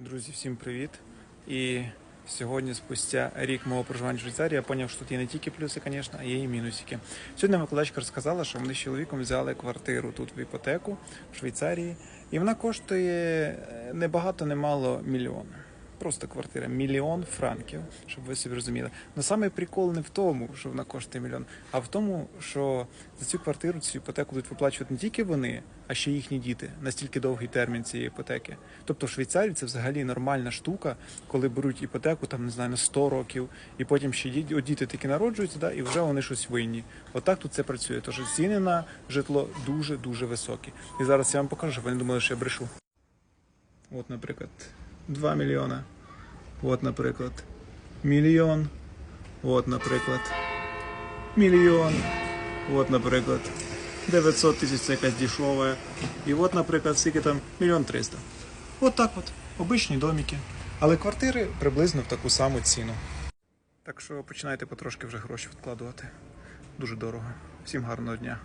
Друзі, всім привіт! І сьогодні, спустя рік мого проживання в Швейцарії, я зрозумів, що тут є не тільки плюси, звісно, а є і мінусики. Сьогодні викладачка розказала, що вони з чоловіком взяли квартиру тут в іпотеку в Швейцарії, і вона коштує не багато, не мало мільйон. Просто квартира мільйон франків, щоб ви собі розуміли. Но саме прикол не в тому, що вона коштує мільйон, а в тому, що за цю квартиру, цю іпотеку будуть виплачувати не тільки вони, а ще їхні діти. Настільки довгий термін цієї іпотеки. Тобто в Швейцарії це взагалі нормальна штука, коли беруть іпотеку там не знаю на 100 років, і потім ще діти, от діти таки народжуються, да, і вже вони щось винні. Отак тут це працює. Тож ціни на житло дуже дуже високі. І зараз я вам покажу, щоб ви не думали, що я брешу. От, наприклад, 2 мільйона. От, наприклад, мільйон. От, наприклад, мільйон. От, наприклад, 900 тисяч це якась дешова. І от, наприклад, скільки там мільйон триста. От так от. Обичні домики. Але квартири приблизно в таку саму ціну. Так що починайте потрошки вже гроші відкладувати. Дуже дорого. Всім гарного дня.